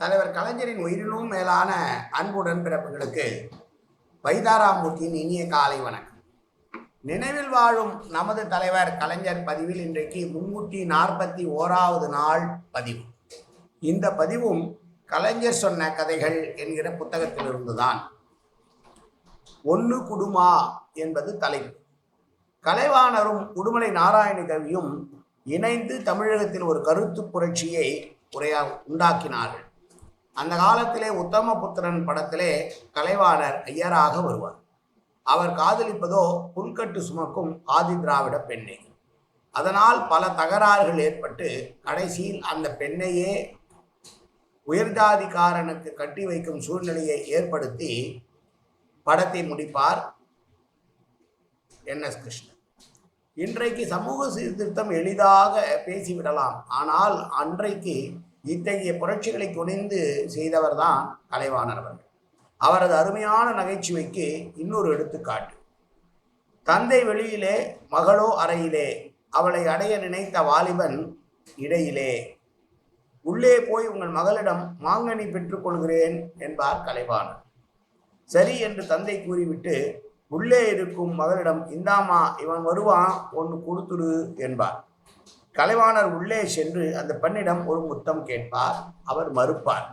தலைவர் கலைஞரின் உயிரினும் மேலான அன்புடன் பிறப்புகளுக்கு வைதாராமூர்த்தியின் இனிய காலை வணக்கம். நினைவில் வாழும் நமது தலைவர் கலைஞர் பதிவில் இன்றைக்கு முன்னூற்றி நாற்பத்தி ஓராவது நாள் பதிவு. இந்த பதிவும் கலைஞர் சொன்ன கதைகள் என்கிற புத்தகத்திலிருந்துதான். ஒன்று குடுமா என்பது தலைப்பு. கலைவாணரும் உடுமலை நாராயண கவியும் இணைந்து தமிழகத்தில் ஒரு கருத்து புரட்சியை உரையா உண்டாக்கினார்கள். அந்த காலத்திலே உத்தமபுத்திரன் படத்திலே கலைவாணர் ஐயராக வருவார். அவர் காதலிப்பதோ புல்கட்டு சுமக்கும் ஆதி திராவிட பெண்ணை. அதனால் பல தகராறுகள் ஏற்பட்டு கடைசியில் அந்த பெண்ணையே உயர்ஜாதிக்காரனுக்கு கட்டி வைக்கும் சூழ்நிலையை ஏற்படுத்தி படத்தை முடிப்பார் என் எஸ் கிருஷ்ணன். இன்றைக்கு சமூக சீர்திருத்தம் எளிதாக பேசிவிடலாம். ஆனால் அன்றைக்கு இத்தகைய புரட்சிகளை துணிந்து செய்தவர் தான் கலைவாணர் அவர்கள். அவரது அருமையான நகைச்சுவைக்கு இன்னொரு எடுத்துக்காட்டு. தந்தை வெளியிலே மகளோ அறையிலே அவளை அடைய நினைத்த வாலிபன் இடையிலே உள்ளே போய் உங்கள் மகளிடம் மாங்கனி பெற்றுக்கொள்கிறேன் என்பார் கலைவாணர். சரி என்று தந்தை கூறிவிட்டு உள்ளே இருக்கும் மகளிடம் இந்தாமா இவன் வருவான் ஒன்று கொடுத்துடு என்பார். கலைவாணர் உள்ளே சென்று அந்த பெண்ணிடம் ஒரு முத்தம் கேட்பார். அவர் மறுப்பார்.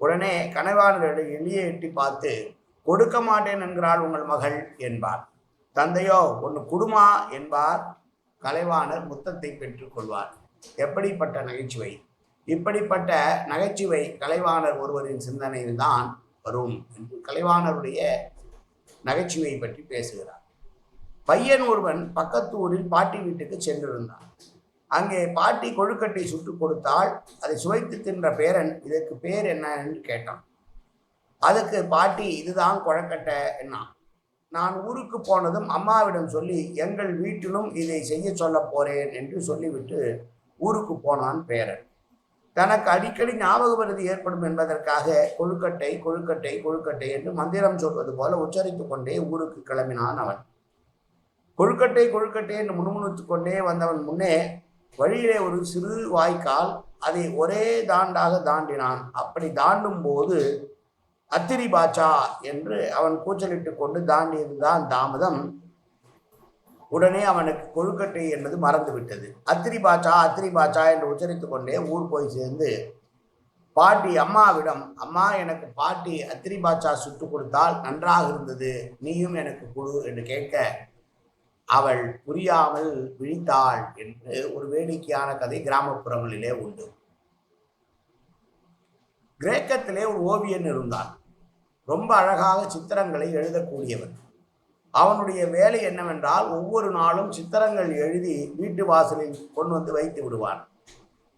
உடனே கலைவாணரை எளிய எட்டி பார்த்து கொடுக்க மாட்டேன் என்கிறாள் உங்கள் மகள் என்பார். தந்தையோ ஒன்று குடுமா என்பார். கலைவாணர் முத்தத்தை பெற்றுக்கொள்வார் எப்படிப்பட்ட நகைச்சுவை? இப்படிப்பட்ட நகைச்சுவை கலைவாணர் ஒருவரின் சிந்தனையில்தான் வரும் என்று கலைவாணருடைய நகைச்சுவை பற்றி பேசுகிறார். பையன் ஒருவன் பக்கத்து ஊரில் பாட்டி வீட்டுக்கு சென்றிருந்தான். அங்கே பாட்டி கொழுக்கட்டை சுட்டு கொடுத்தால் அதை சுவைத்து தின்ற பேரன் இதற்கு பேர் என்ன? என்று கேட்டான். அதுக்கு பாட்டி இதுதான் கொழக்கட்டை என்ன நான் ஊருக்கு போனதும் அம்மாவிடம் சொல்லி எங்கள் வீட்டிலும் இதை செய்ய சொல்ல போறேன் என்று சொல்லிவிட்டு ஊருக்கு போனான் பேரன். தனக்கு அடிக்கடி ஞாபக ஏற்படும் என்பதற்காக கொழுக்கட்டை கொழுக்கட்டை கொழுக்கட்டை என்று மந்திரம் சொல்வது போல உச்சரித்து கொண்டே ஊருக்கு கிளம்பினான் அவன். கொழுக்கட்டை கொழுக்கட்டை என்று முணுமுணுத்து கொண்டே வந்தவன் முன்னே வழியிலே ஒரு சிறு வாய்க்கால் அதை ஒரே தாண்டாக தாண்டினான். அப்படி தாண்டும் போது அத்திரி பாச்சா என்று அவன் கூச்சலிட்டு கொண்டு தாண்டியதுதான் தாமதம். உடனே அவனுக்கு கொழுக்கட்டை என்பது மறந்து விட்டது அத்திரி பாச்சா அத்திரி பாச்சா என்று உச்சரித்து கொண்டே ஊர் போய் சேர்ந்து பாட்டி அம்மாவிடம் அம்மா எனக்கு பாட்டி அத்திரி பாச்சா சுட்டு கொடுத்தால் நன்றாக இருந்தது. நீயும் எனக்கு கொடு என்று கேட்க அவள் புரியாமல் விழித்தாள் என்று ஒரு வேடிக்கையான கதை கிராமப்புறங்களிலே உண்டு. கிரேக்கத்திலே ஒரு ஓவியன் இருந்தான். ரொம்ப அழகாக சித்திரங்களை எழுதக்கூடியவன். அவனுடைய வேலை என்னவென்றால் ஒவ்வொரு நாளும் சித்திரங்கள் எழுதி வீட்டு வாசலில் கொண்டு வந்து வைத்து விடுவான்.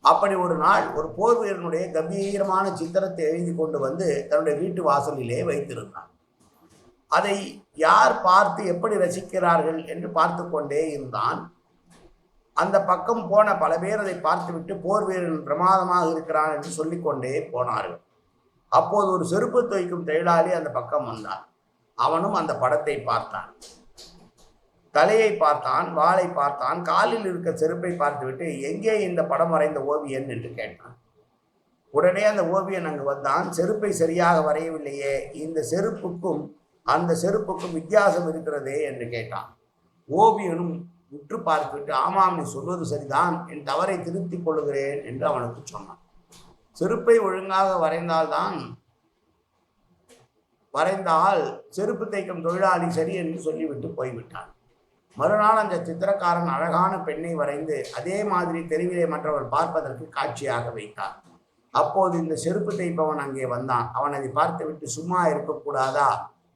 அப்படி ஒரு நாள் ஒரு போர் வீரனுடைய கம்பீரமான சித்திரத்தை எழுதி கொண்டு வந்து தன்னுடைய வீட்டு வாசலிலே வைத்திருந்தான். அதை யார் பார்த்து எப்படி ரசிக்கிறார்கள் என்று பார்த்து கொண்டே இருந்தான். அந்த பக்கம் போன பல பேர் அதை பார்த்துவிட்டு போர் வீரன் பிரமாதமாக இருக்கிறான் என்று சொல்லிக்கொண்டே போனார்கள். அப்போது ஒரு செருப்பு துவைக்கும் தொழிலாளி அந்த பக்கம் வந்தான். அவனும் அந்த படத்தை பார்த்தான். தலையை பார்த்தான் வாளை பார்த்தான் காலில் இருக்க செருப்பை பார்த்துவிட்டு எங்கே இந்த படம் வரைந்த ஓவியன் என்று கேட்டான். உடனே அந்த ஓவியன் அங்கு வந்தான். செருப்பை சரியாக வரையவில்லையே. இந்த செருப்புக்கும் அந்த செருப்புக்கும் வித்தியாசம் இருக்கிறதே என்று கேட்டான். ஓவியனும் உற்று பார்த்துவிட்டு ஆமாம் நீ சொல்வது சரிதான். என் தவறை திருத்திக் கொள்கிறேன் என்று அவனுக்கு சொன்னான். செருப்பை ஒழுங்காக வரைந்தால்தான் வரைந்தால் செருப்பு தைக்கும் தொழிலாளி சரி என்று சொல்லிவிட்டு போய்விட்டான். மறுநாள் அந்த சித்திரக்காரன் அழகான பெண்ணை வரைந்து அதே மாதிரி தெருவிலே மற்றவர் பார்ப்பதற்கு காட்சியாக வைத்தார் அப்போது இந்த செருப்பு தைப்பவன் அங்கே வந்தான். அவன் அதை பார்த்துவிட்டு சும்மா இருக்கக்கூடாதா?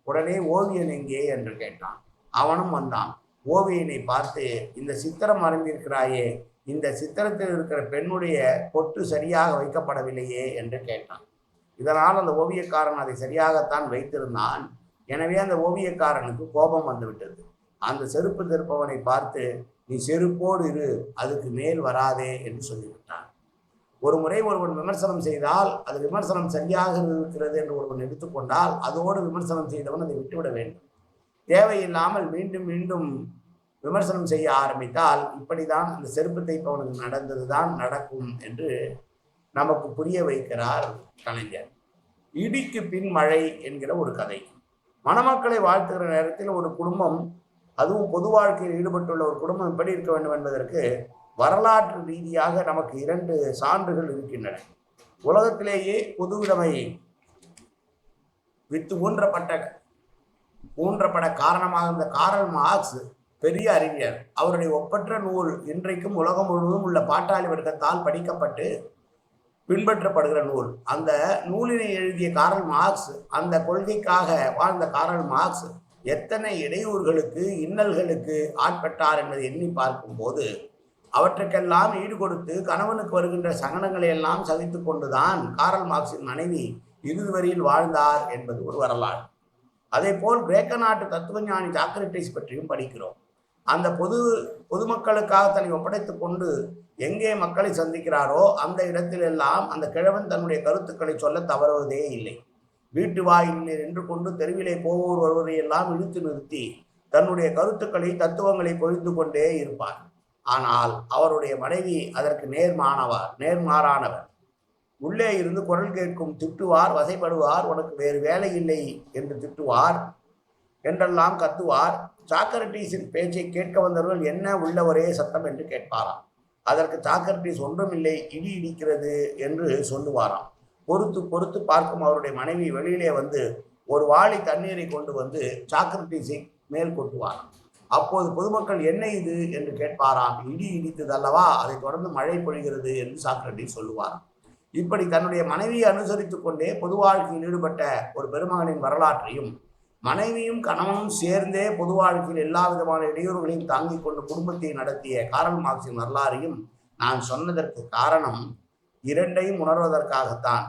உடனே ஓவியன் எங்கே என்று கேட்டான். அவனும் வந்தான். ஓவியனை பார்த்து இந்த சித்திரம் அறிந்திருக்கிறாயே இந்த சித்திரத்தில் இருக்கிற பெண்ணுடைய பொட்டு சரியாக வைக்கப்படவில்லையே என்று கேட்டான். இதனால் அந்த ஓவியக்காரன் அதை சரியாகத்தான் வைத்திருந்தான். எனவே அந்த ஓவியக்காரனுக்கு கோபம் வந்துவிட்டது. அந்த செருப்பு திருப்பவனை பார்த்து நீ செருப்போடு இரு அதுக்கு மேல் வராதே என்று சொல்லிவிட்டான். ஒரு முறை ஒருவன் விமர்சனம் செய்தால் அது விமர்சனம் சரியாக இருக்கிறது என்று ஒருவன் எடுத்துக்கொண்டால் அதோடு விமர்சனம் செய்தவன் அதை விட்டுவிட வேண்டும். தேவையில்லாமல் மீண்டும் மீண்டும் விமர்சனம் செய்ய ஆரம்பித்தால் இப்படிதான் அந்த செருப்பு தைப்பவனுக்கு நடந்ததுதான் நடக்கும் என்று நமக்கு புரிய வைக்கிறார் கலைஞர். இடிக்கு பின் மழை என்கிற ஒரு கதை. மணமக்களை வாழ்த்துகிற நேரத்தில் ஒரு குடும்பம் அதுவும் பொது வாழ்க்கையில் ஈடுபட்டுள்ள ஒரு குடும்பம் எப்படி இருக்க வேண்டும் என்பதற்கு வரலாற்று ரீதியாக நமக்கு இரண்டு சான்றுகள் இருக்கின்றன. உலகத்திலேயே பொதுவுடைமை வித்து ஊன்றப்பட்ட ஊன்றப்பட காரணமாக இருந்த காரல் மார்க்ஸ் பெரிய அறிஞர். அவருடைய ஒப்பற்ற நூல் இன்றைக்கும் உலகம் முழுவதும் உள்ள பாட்டாளி வர்க்கத்தால் படிக்கப்பட்டு பின்பற்றப்படுகிற நூல். அந்த நூலினை எழுதிய காரல் மார்க்ஸ் அந்த கொள்கைக்காக வாழ்ந்த காரல் மார்க்ஸ் எத்தனை இடையூறுகளுக்கு இன்னல்களுக்கு ஆட்பட்டார் என்பதை எண்ணி பார்க்கும்போது அவற்றுக்கெல்லாம் ஈடு கொடுத்து கணவனுக்கு வருகின்ற சங்கடங்களை எல்லாம் சகித்து கொண்டுதான் காரல் மார்க்சின் மனைவி இறுதி வரியில் வாழ்ந்தார் என்பது ஒரு வரலாறு. அதே போல் கிரேக்க நாட்டு தத்துவஞானி சாக்ரட்டிஸ் பற்றியும் படிக்கிறோம். அந்த பொது பொதுமக்களுக்காக தன்னை ஒப்படைத்துக் கொண்டு எங்கே மக்களை சந்திக்கிறாரோ அந்த இடத்திலெல்லாம் அந்த கிழவன் தன்னுடைய கருத்துக்களை சொல்ல தவறுவதே இல்லை. வீட்டு வாயிலே நின்று கொண்டு தெருவிலே போவோர் ஒருவரையெல்லாம் இழுத்து நிறுத்தி தன்னுடைய கருத்துக்களை தத்துவங்களை பொழிந்து கொண்டே இருப்பார். ஆனால் அவருடைய மனைவி அதற்கு நேர்மானவர் நேர்மாறானவர். உள்ளே இருந்து குரல் கேட்கும் திட்டுவார் வசைப்படுவார் உனக்கு வேறு வேலை இல்லை என்று திட்டுவார் என்றெல்லாம் கத்துவார். சாக்ரட்டீஸின் பேச்சை கேட்க வந்தவர்கள் என்ன உள்ள ஒரே சத்தம்? என்று கேட்பாராம். அதற்கு சாக்ரட்டீஸ் ஒன்றுமில்லை இடி இடிக்கிறது என்று சொல்லுவாராம். பொறுத்து பொறுத்து பார்க்கும் அவருடைய மனைவி வெளியிலே வந்து ஒரு வாளி தண்ணீரை கொண்டு வந்து சாக்ரட்டீஸை மேல் கொட்டுவாராம். அப்போது பொதுமக்கள் என்ன இது என்று கேட்பாராம். இடி இடித்தது அல்லவா? அதை தொடர்ந்து மழை பொழிகிறது என்று சாக்ரட்டி சொல்லுவார். இப்படி தன்னுடைய மனைவியை அனுசரித்துக் கொண்டே பொது வாழ்க்கையில் ஈடுபட்ட ஒரு பெருமகனின் வரலாற்றையும் மனைவியும் கணவனும் சேர்ந்தே பொது வாழ்க்கையில் எல்லா விதமான இடையூறுகளையும் தாங்கிக் கொண்டு குடும்பத்தை நடத்திய காரல் மார்க்சின் வரலாறையும் நான் சொன்னதற்கு காரணம் இரண்டையும் உணர்வதற்காகத்தான்.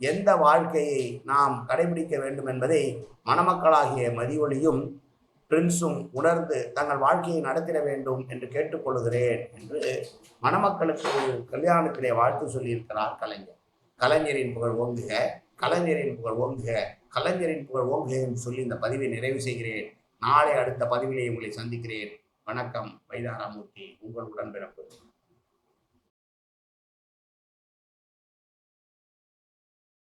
எந்த வாழ்க்கையை நாம் கடைபிடிக்க வேண்டும் என்பதை மணமக்களாகிய மதிவொளியும் பிரின்ஸும் உணர்ந்து தங்கள் வாழ்க்கையை நடத்திட வேண்டும் என்று கேட்டுக்கொள்கிறேன் என்று மணமக்களுக்கு கல்யாணத்திலே வாழ்த்து சொல்லியிருக்கிறார் கலைஞர். கலைஞரின் புகழ் ஓங்குக கலைஞரின் புகழ் ஓங்குக கலைஞரின் புகழ் ஓங்குக என்று சொல்லி இந்த பதிவை நிறைவு செய்கிறேன். நாளை அடுத்த பதிவிலே உங்களை சந்திக்கிறேன். வணக்கம் வைதாராமூர்த்தி உங்கள் உடன்பிறப்பு.